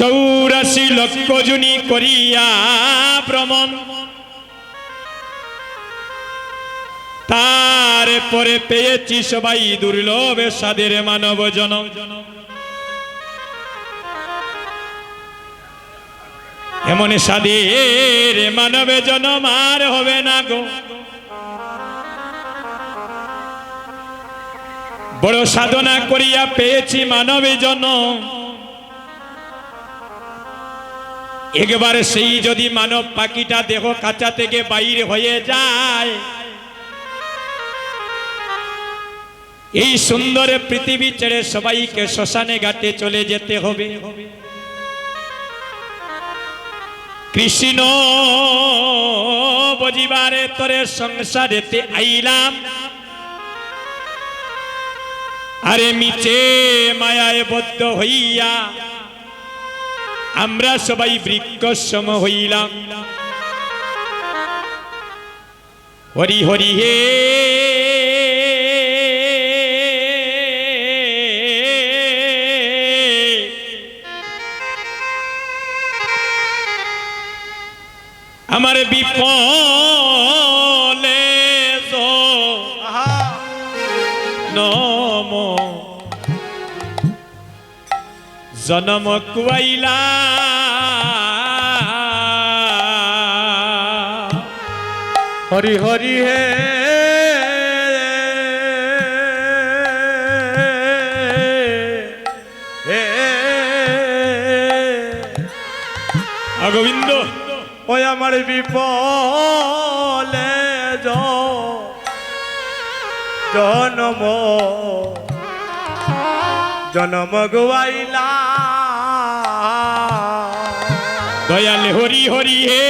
চৌরাশি লক্ষ জুনি করিয়া ভ্রমণ। তারপরে পেয়েছি সবাই দুর্লভে সাদের মানব জন এমন সাদের মানবে জনম আর হবে না গো। বড় সাধনা করিয়া পেয়েছি মানবে জনম। একবার সেই যদি মানব পাখিটা দেহ কাঁচা থেকে বাইরে হয়ে যায়, এই সুন্দর পৃথিবী ছেড়ে সবাইকে শ্মশানে ঘাটে চলে যেতে হবে। কৃষ্ণ, বজিবারে তোরে সংসারেতে আইলাম। আরে মিচে মায়ায় বদ্ধ হইয়া আমরা সবাই বৃক্ষ সম হইলাম। হরি হরি হে। আমার জনম কুয়াইলা। হরি হরি হে। গোবিন্দ ওই আমার বিপলে জনম। জনম গুয়াইলা দয়াল হরি হরি হে।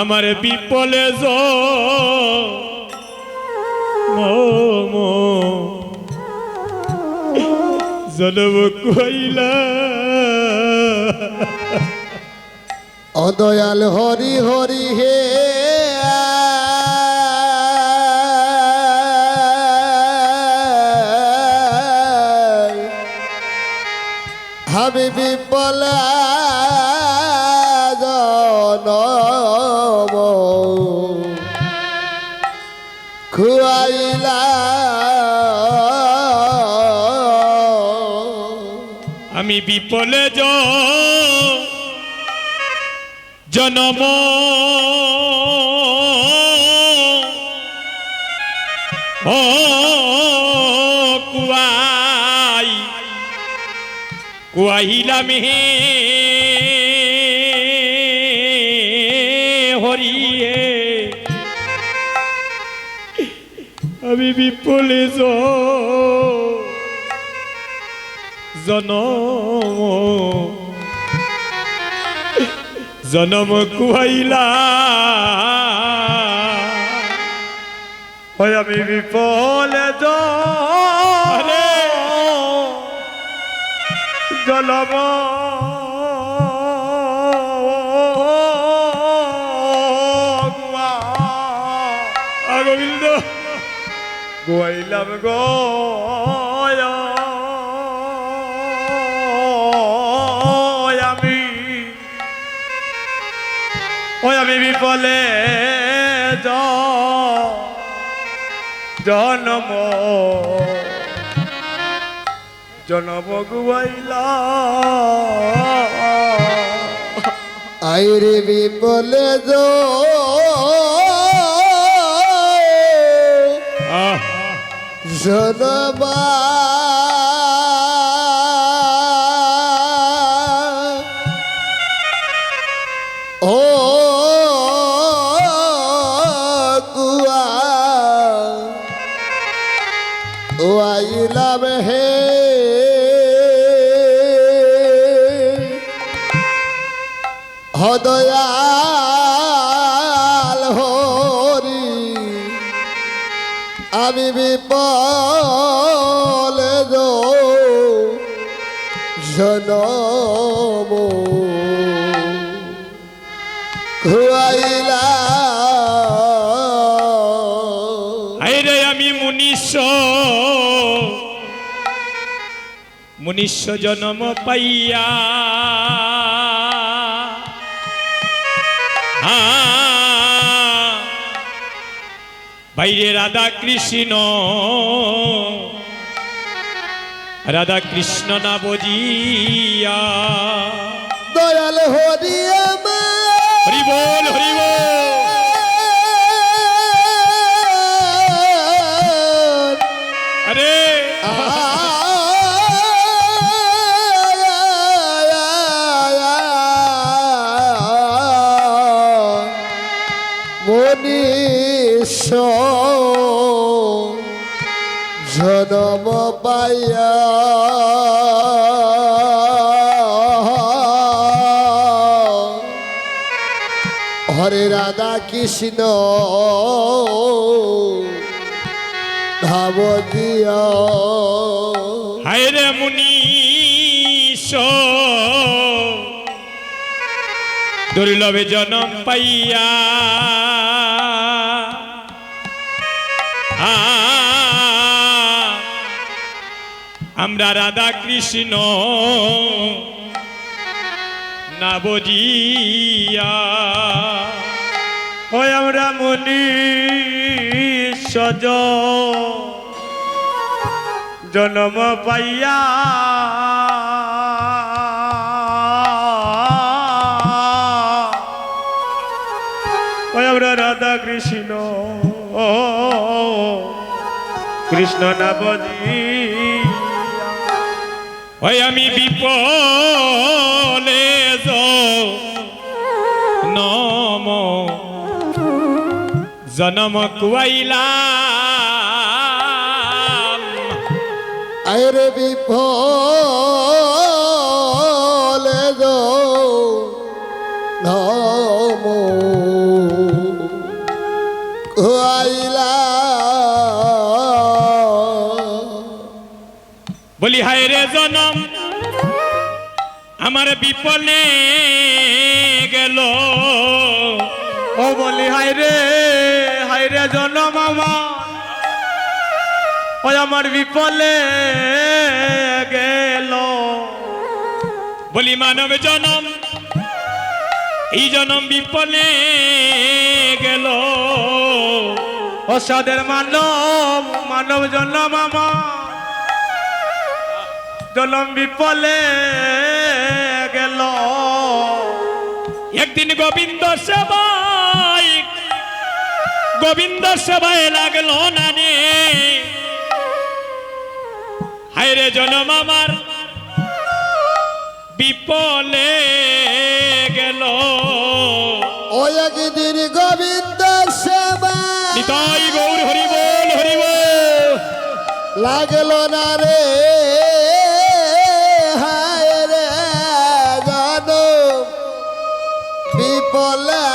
আমার বিপলে জ মম। জনম কইলা। অদয়াল হরি হরি হে। আমি বিপলে জনম। ও কুয়াই কুয়াইলাম হে হরিয়ে। আমি বিপলে জ জনম। জনম কুহাইলা ওই আমি বিপলে আরে! জলম গোয়াইলাম গয় জ- জনম। জনম গুয়াইলা। আইরে বিপলে যো আহ। হুয়াইলা আইরে আমি মুনিশ মুনিশ জনম পাইয়া। বাইরে রাধা কৃষ্ণ। রাধা কৃষ্ণ না বজিয়া। দয়াল হরিয়া বল হরি আরে। মনীষ জনম পাইয়া কৃষ্ণ। ধাব দিয়া হায় রে মুনিষ দুর্লভে জনম পাইয়া। আমরা রাধা কৃষ্ণ না আমরা মনি সজ। জনম পাইয়া। ওই আমরা রাধা কৃষ্ণ। কৃষ্ণ না বজি ওই আমি বিপলে নম জনম কুয়াইলাম। আরে বিফলে গো নম আইলা বলি হায় রে জনম আমার বিপলে গেল। ও বলি হাই রে আমার বিপলে গেল। বলি, মানব জনম, এই জনম বিপলে গেল। অসাদের মানব মানব জনম আমার। জনম বিপলে গেল। একদিন গোবিন্দ সেবাই গোবিন্দ সেবায় লাগল না রে হায়রে জনম আমার। বিপলে গেল। ওই একদিন গোবিন্দ সেবা। নিতাই গৌর হরি বল হরি বল। লাগল না রে হায় রে জানো। বিপলে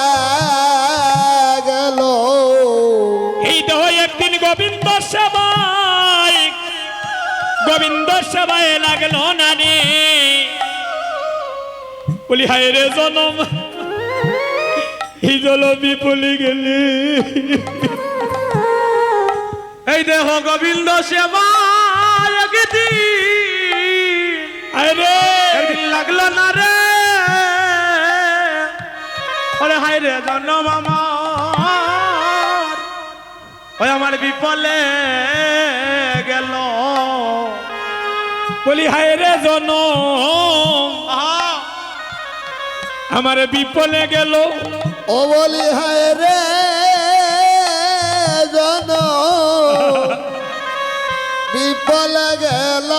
লাগল না রে। বলি হায় রে জনম এই জল বিপলি গেলি। এই দেহ গোবিন্দ সেবা হায় লাগল না রে। ওরে হাই রে জনম আমার। ওই আমার বিপলে গেল। বলি হায় রে জন আমার বিপলে গেল। ও বলি হায় রে জন বিপল গেল।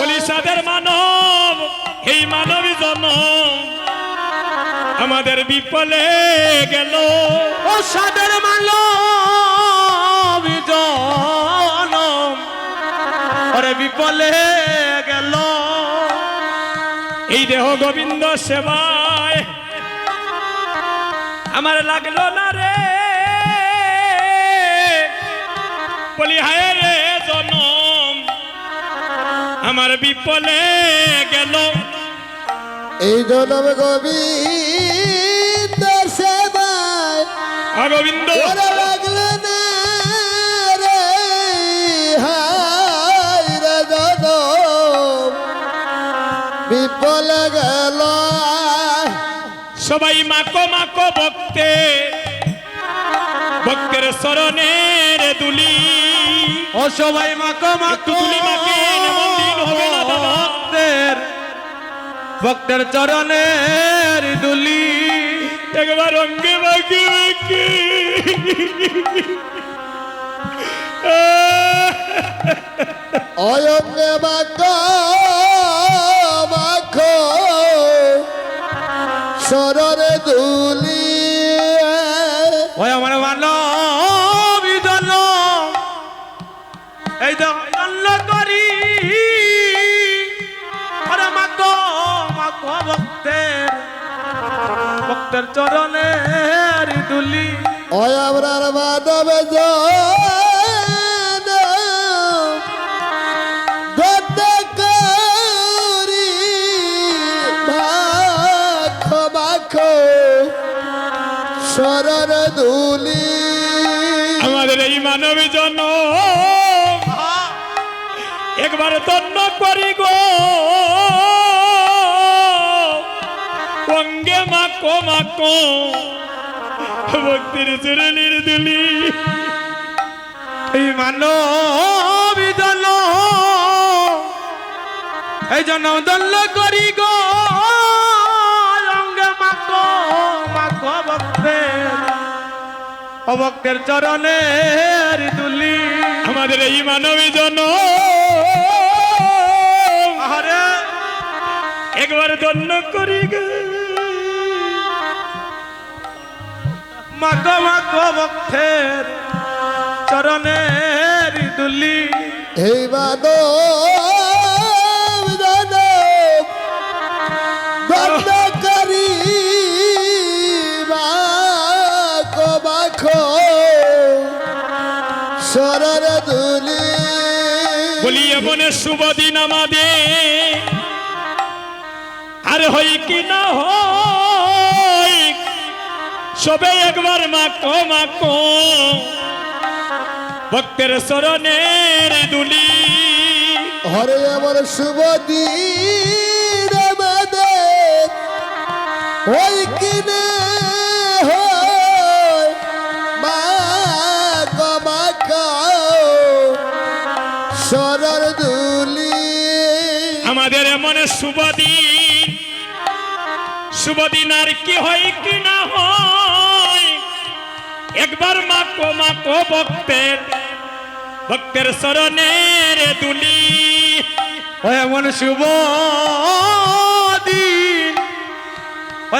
বলি সাদের মানব এই মানবী জন আমাদের বিপলে গেল। ও সাদের মালো ওরে বিপলে গেল। এই দেহ গোবিন্দ সেবায়। আমার লাগল না রে। বলি হায় রে জনম আমার বিপলে গেল। এই জনম গোবিন্দ সেবায়। আ গোবিন্দ। সবাই মাকো মাকো ভক্তে। ভক্তের শরণের দুলি। ও সবাই মাকো মাকো তুলি মাকে এমন দিন হবে না দাদা। ভক্তের ভক্তের চরণের দুলি। একবার অঙ্গে বাকি বাকি অয়ঙ্গে মাখো সররে দুলি ওই আমার মানব জন এই দল করি। ভক্তের ভক্তের চরণের দুলি। ওই আমরার মাধবে জন একবার তন্ন করি গো। অঙ্গে মাকো মাকো ভক্তির চরণের দুলি এই মানব জন এই জন দল করি গো। অঙ্গে মাকো মাকো ভক্তের। অভক্তের চরণের দুলি। আমাদের এই মানব জন একবার ধন্য করি গো। ভক্তের চরণের দুলি। এই মাখো সরর দুলি। বলি এমন শুভ দিন আমাদের। হই কি না হই সবে একবার মাকো মাকো ভক্তের শরণের দুলি। হরে আমার শুভ ওই কিনে সরর দুলি। আমাদের এমন শুভ দিন। শুভ দিন আর কি হয় কি না হয়? একবার মাকো মাকো ভক্তের ভক্তের শরণের দুলি। এমন শুভ দিন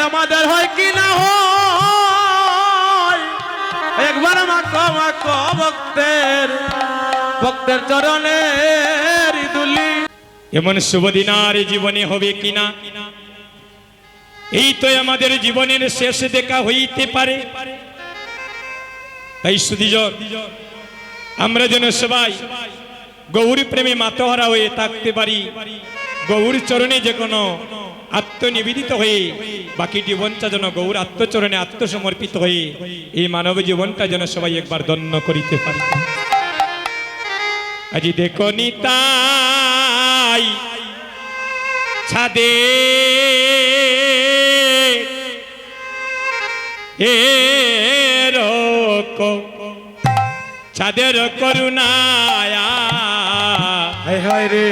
আমাদের হয় কি না হয়? একবার মাকো মাকো ভক্তের ভক্তের চরণের দুলি। এমন শুভ দিন আর জীবনে হবে কিনা এই তো আমাদের জীবনের শেষ দেখা হইতে পারে। তাই সুদীজন আমরা যেন সবাই গৌর প্রেমে মাতহারা হয়ে থাকতে পারি। গৌর চরণে যে কোনো আত্মনিবেদিত হয়ে বাকি জীবনটা যেন গৌর আত্মচরণে আত্মসমর্পিত হয়ে, এই মানব জীবনটা যেন সবাই একবার দন্য করিতে পারি। আজি দেখো নিতাই ছাদে ছাদের করুণায়া। হায় রে।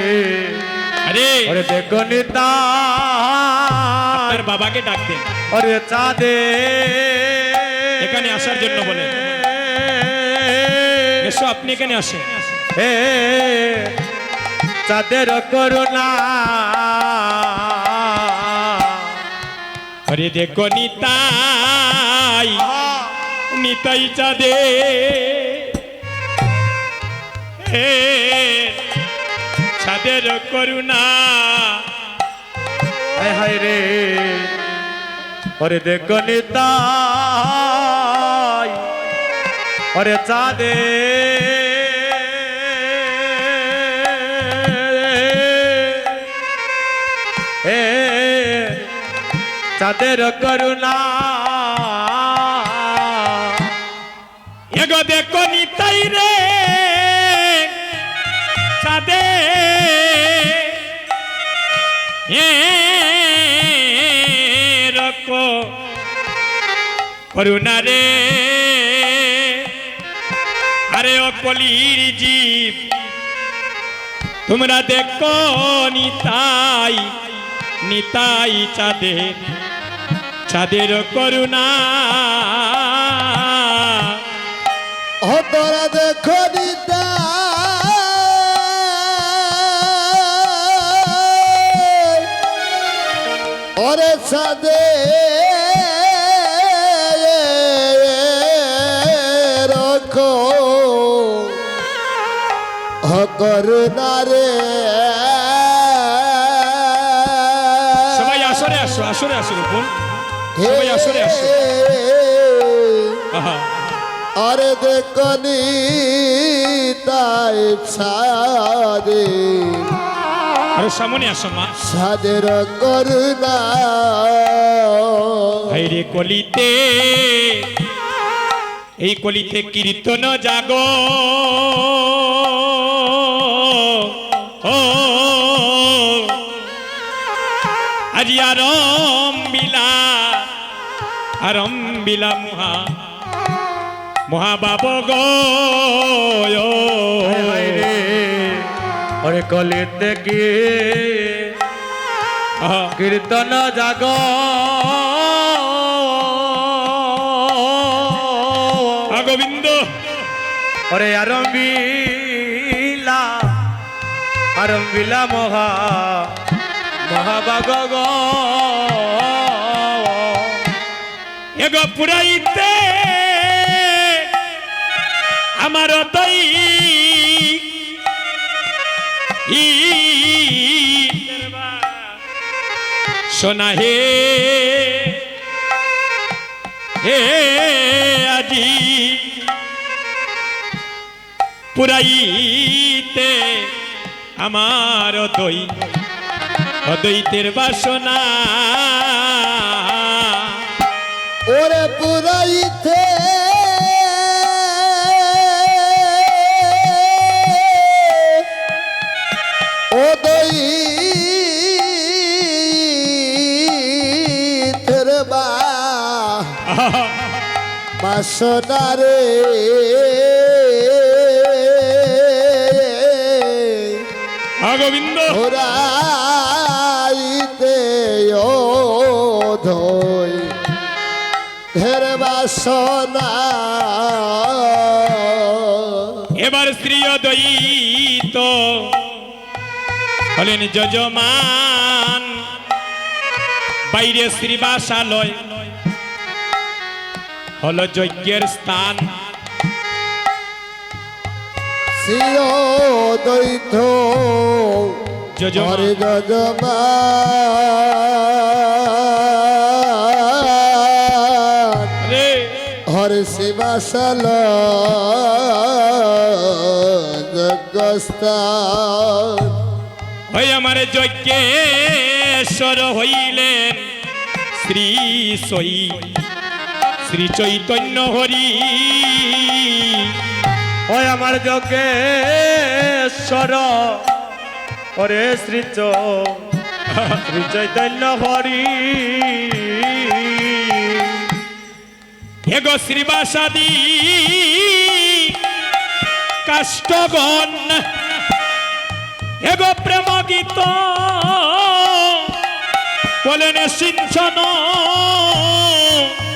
আরে। ওরে দেখো নিতা বাবাকে ডাক দেন ওরে চাঁদে। এখানে আসার জন্য বলেন। এসো আপনি এখানে আসেন। হে চাঁদের করুণা। আরে দেখো নিতাই নিতাই চাঁদে। ছাদের করুণা। হায় হায় রে। ওরে দেখো নিতাই ওরে চাঁদে। চাঁদের করুণা। এগো দেখো নিতাই রে চাঁদে এ রকো করুণারে আরে ও কলির জীব, তোমরা দেখো নিতাই নিতাই চাঁদের চাঁদের করুণা। ও তোরা দেখো দিতা ওরে সাদে। রখো। রে। আরে দেখনি তাই সাদে আরও সামনে আসো মা। সাদের করুণা হাইরে কলিতে এই কলিতে কীর্তন জাগ। আজি আরম বিলা আরম বিলা মুহা। মহাবাব গো রে। ওরে কলিতে কি কীর্তন জাগ। গোবিন্দ। ওরে আরম্বিলা আরম্বিলা মহা মহাবাগ পুরাইতে আমার তৈ সোনা হে হে আজি পুরাইতে আমার দই অদ্বৈতের বাসনা। ওরে পুরাইতে বাসনা রে গোবিন্দ ওরাইতে ধই ধের বাসনা। এবার স্ত্রী দ্বৈত হলেন যজমান বাইরে শ্রীবাসালয় হল যজ্ঞের স্থান। যজমান। হরে যজমা রে হরে শিবাসল যজ্ঞস্থান। ওই আমার যজ্ঞেশ্বর হইলেন শ্রী সই শ্রী চৈতন্য হরি। ওই আমার যোগেশ্বর। ওরে শ্রী চ- শ্রী চৈতন্য হরি। হেগো শ্রীবাসাদি কাষ্টগণ হেগো প্রেম গীত বলেন সিঞ্চন।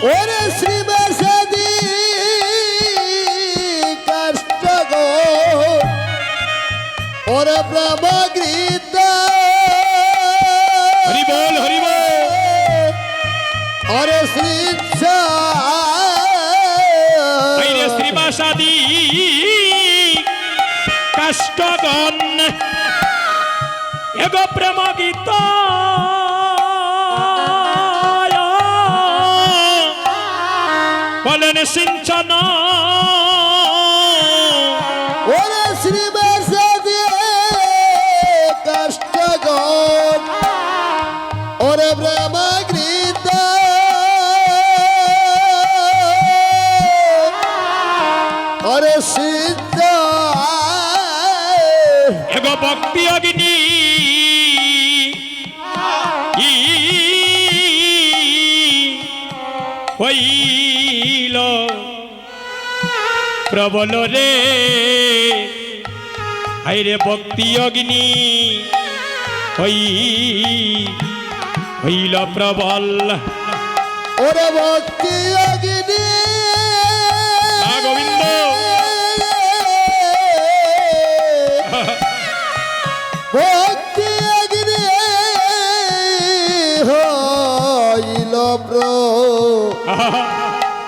ওরে শ্রীবাসাদি কাষ্ট গো। ওরে ব্রহ্মগীত হরি বল হরি বল। ওরে শ্রী শ্রীবাসাদি কাষ্টগণ হেগো প্রেম গীত বলেন সিঞ্চন ওরে শ্রীবাসাদি প্রবল রে। হাইরে ভক্তি অগ্নি। হই হইল প্রবল। ওরে ভক্তি অগ্নি। গোবিন্দ। ভক্তি অগ্নি হইল প্র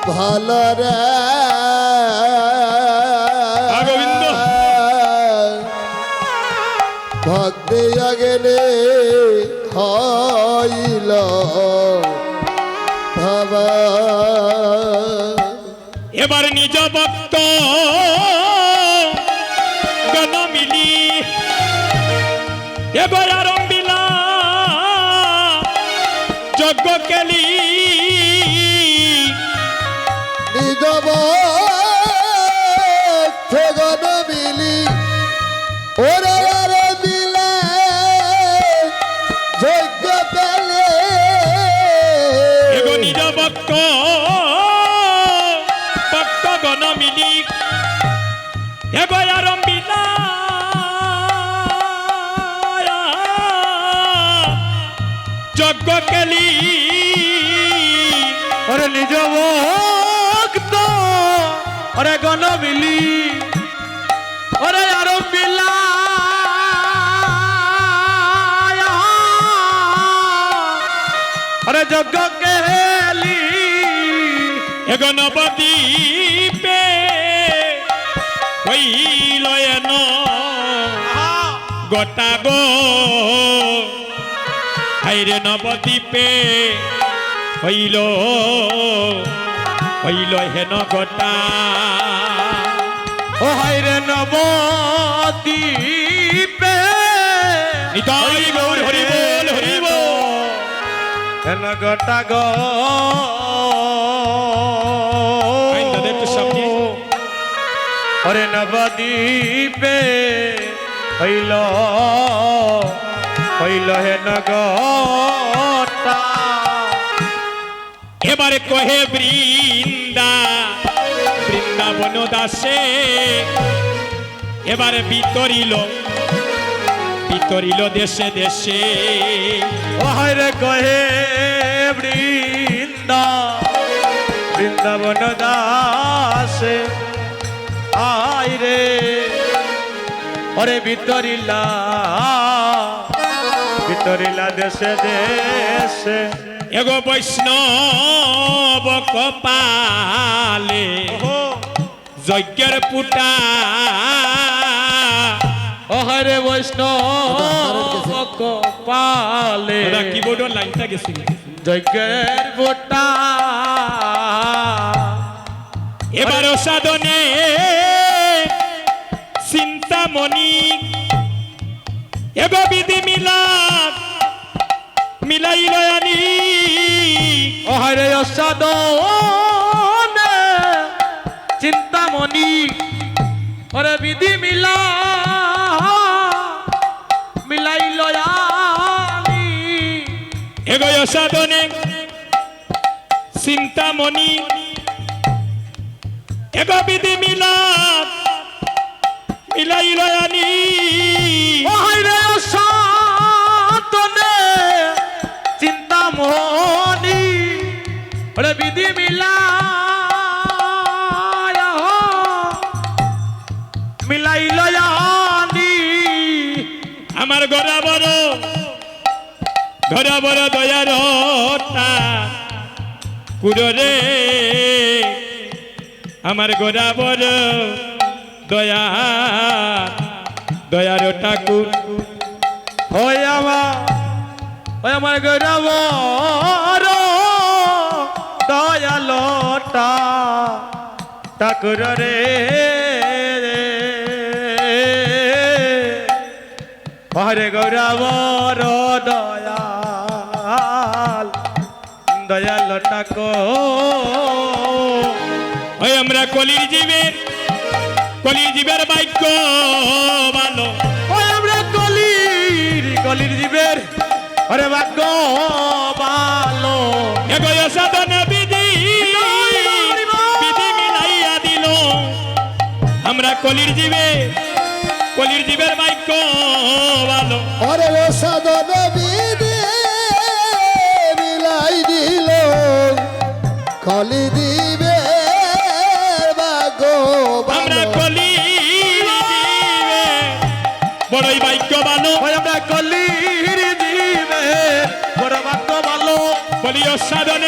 ভালো রে। এবার নিজ ভক্ত কেলি। ওরে নিজ ভক্ত ওরে গণ মিলি। ওরে আর মিলা ওরে যজ্ঞ কেলি এগো নবদ্বীপে হইল এন। গোটা গো হাইরে নবদ্বীপে হইল হইল হেন গোটা ও হাইরে নবদ্বীপে। নিতাই গৌর হরি বল হরি বল হেন গোটা গো। ওরে নবদ্বীপে হইল। এবারে কহে বৃন্দা, বৃন্দাবন দাসে, এবারে বিতরিল বিতরিল দেশে দেশে। ও হাইরে কহে বৃন্দা, বৃন্দাবন দাসে আইরে ওরে ভিতরিলা ভিতরিলা দেশে দেশে। এগো বৈষ্ণব কপালে যজ্ঞের পুটা। ও হরে বৈষ্ণব কপালে। দাদা কিবোর্ডের লাইনটা গেছিল যজ্ঞের বোটা এবার সাধনে চিন্তামণি মিলাইল আনি। ও হরে অসাদনে চিন্তামণি, ওরে বিধি মিলা। মিলাই লয়ানি এগো সাধনে চিন্তামণি এগো বিধি মিলাদ মিলাইল আনি। ও লয়ানি আমার গড়া বড় দয়ার কুড়রে আমার গোরা বড় দয়া দয়ার ঠাকুর। ওই আমার আমার গৌরব দয়ালটা ঠাকুর রে হরে গৌরব দয়াল দয়াল ঠাকুর। ওই আমরা কলির জীবের কলির জীবের বাক্য ভালো। ওই আমরা কলির কলির জীবের আরে ভাগ্য ভালো। এগোয় সাধন কলির জীবে কলির জীবের বাক্য ভালো। ওরে ও সাধন বিদে মিলাই দিল। কলি দিবে আমরা জীবে বড়ই বাক্য ভালো। আমরা কলির জীবে বড় বাক্য ভালো। বলি সাধনে